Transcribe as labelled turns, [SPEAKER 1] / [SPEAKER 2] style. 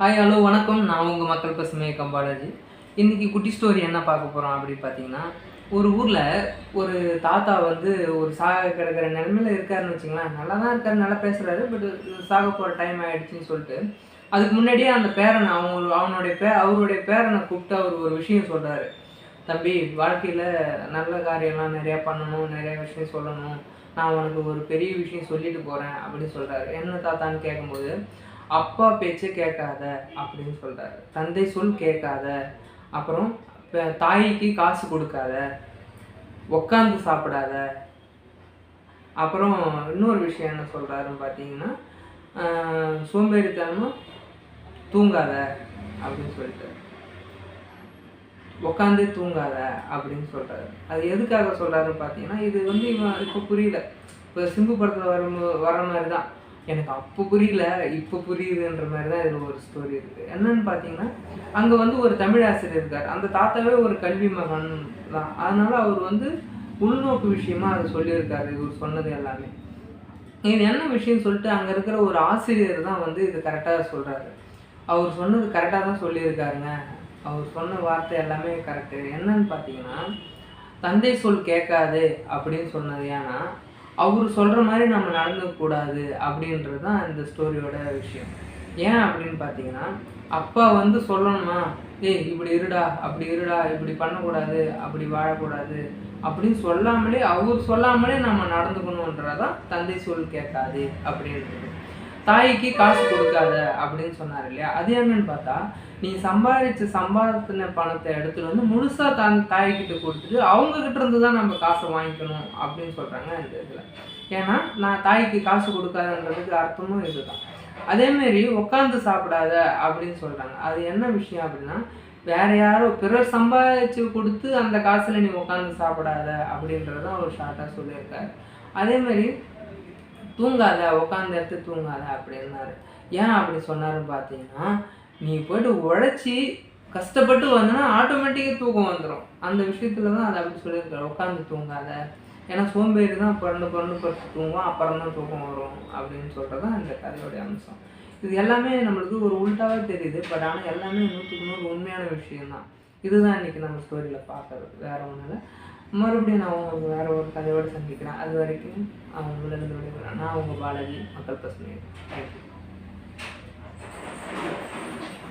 [SPEAKER 1] Hi hello வணக்கம். நான் உங்கள் மக்கள் பசுமை கம்பாலாஜி இன்றைக்கி குட்டி ஸ்டோரி என்ன பார்க்க போகிறோம் அப்படின்னு பார்த்தீங்கன்னா ஒரு ஊரில் ஒரு தாத்தா வந்து ஒரு சாக கிடக்கிற நிலமையில இருக்காருன்னு வச்சுங்களேன் நல்லா தான் இருக்காரு நல்லா பேசுகிறாரு பட் சாக போகிற டைம் ஆகிடுச்சின்னு சொல்லிட்டு அதுக்கு முன்னாடியே அந்த பேரனை அவங்க அவனுடைய பே அவருடைய பேரனை கூப்பிட்டு அவர் ஒரு விஷயம் சொல்கிறாரு தம்பி வாழ்க்கையில் நல்ல காரியம்லாம் நிறையா பண்ணணும் நிறைய விஷயம் சொல்லணும். நான் உனக்கு ஒரு பெரிய விஷயம் சொல்லிட்டு போகிறேன் அப்படின்னு சொல்கிறாரு என்ன தாத்தான்னு கேட்கும்போது அப்பா பேச்சை கேட்காத அப்படின்னு சொல்கிறாரு தந்தை சொல் கேட்காத. அப்புறம் தாய்க்கு காசு கொடுக்காத. உக்காந்து சாப்பிடாத. அப்புறம் இன்னொரு விஷயம் என்ன சொல்கிறாருன்னு பார்த்தீங்கன்னா சோம்பேறித்தனமும் தூங்காத அப்படின்னு சொல்லிட்டு. உக்காந்து தூங்காத அப்படின்னு சொல்கிறாரு அது எதுக்காக சொல்கிறாருன்னு பார்த்தீங்கன்னா இது வந்து இவன் இப்போ புரியல. இப்போ சிம்பு படத்தில் வர வர மாதிரி தான் எனக்கு அப்போ புரியல இப்போ புரியுதுன்ற மாதிரி தான் இதில் ஒரு ஸ்டோரி இருக்குது என்னன்னு பார்த்தீங்கன்னா அங்கே வந்து ஒரு தமிழ் ஆசிரியர் இருக்கார். அந்த தாத்தாவே ஒரு கல்வி மகன் தான். அதனால் அவர் வந்து உள்நோக்கு விஷயமா அதை சொல்லியிருக்காரு. இவர் சொன்னது எல்லாமே. இது என்ன விஷயம்னு சொல்லிட்டு அங்கே இருக்கிற ஒரு ஆசிரியர் தான் வந்து இது கரெக்டாக சொல்கிறாரு அவர் சொன்னது கரெக்டாக தான் சொல்லியிருக்காருங்க. அவர் சொன்ன வார்த்தை எல்லாமே கரெக்டு என்னன்னு பார்த்தீங்கன்னா தந்தை சொல் கேட்காது அப்படின்னு சொன்னது. ஏன்னா அவர் சொல்கிற மாதிரி நம்ம நடந்துக்கூடாது அப்படின்றது தான் இந்த ஸ்டோரியோட விஷயம். ஏன் அப்படின்னு பார்த்தீங்கன்னா அப்பா வந்து சொல்லணுமா ஏய் இப்படி இருடா அப்படி இருடா இப்படி பண்ணக்கூடாது அப்படி வாழக்கூடாது அப்படின்னு சொல்லாமலே அவர் சொல்லாமலே நம்ம நடந்துக்கணுன்றதான் தந்தை சொல் கேட்காது அப்படின்றது. தாய்க்கு காசு கொடுக்காத அப்படின்னு சொன்னார் இல்லையா? அது என்னன்னு பார்த்தா நீ சம்பாதிச்ச சம்பாதின பணத்தை எடுத்துட்டு வந்து முழுசா தன் தாய்கிட்ட கொடுத்துட்டு அவங்க கிட்ட இருந்து தான் நம்ம காசை வாங்கிக்கணும் அப்படின்னு சொல்றாங்க இந்த இதுல. ஏன்னா நான் தாய்க்கு காசு கொடுக்காதன்றதுக்கு அர்த்தமும் இதுதான். அதேமாரி உட்காந்து சாப்பிடாத அப்படின்னு சொல்றாங்க. அது என்ன விஷயம் அப்படின்னா வேற யாரோ பிறர் சம்பாதிச்சு கொடுத்து அந்த காசுல நீ உட்காந்து சாப்பிடாத அப்படின்றத ஒரு ஷார்ட்டா சொல்லியிருக்காரு. அதே மாதிரி தூங்காத உட்காந்து எடுத்து தூங்காத அப்படின்னாரு ஏன் அப்படி சொன்னாருன்னு பார்த்தீங்கன்னா நீ போயிட்டு உழைச்சி கஷ்டப்பட்டு வந்தனா ஆட்டோமேட்டிக்காக தூக்கம் வந்துடும் அந்த விஷயத்துல தான் அதை அப்படி சொல்லியிருக்காரு. உட்காந்து தூங்காத. ஏன்னா சோம்பேறி தான் பிறந்து பிறந்து பிறந்து தூங்குவோம் அப்புறம் தான் தூக்கம் வரும் அப்படின்னு சொல்கிறது தான் இந்த கதையோடைய அம்சம். இது எல்லாமே நம்மளுக்கு ஒரு உள்டாவே தெரியுது. பட் ஆனால் எல்லாமே நூற்றுக்கு நூறு உண்மையான விஷயம்தான். இதுதான் இன்னைக்கு நம்ம ஸ்டோரியில் பார்க்கறது. வேறு ஒன்றும் இல்லை. மறுபடியும் நான் உங்களுக்கு வேற ஒரு கதையோடு சந்திக்கிறேன் அது வரைக்கும் அவங்களிருந்து விடைபெறேன் நான் உங்கள் பாலாஜி மக்கள் பசுமை தேங்க்யூ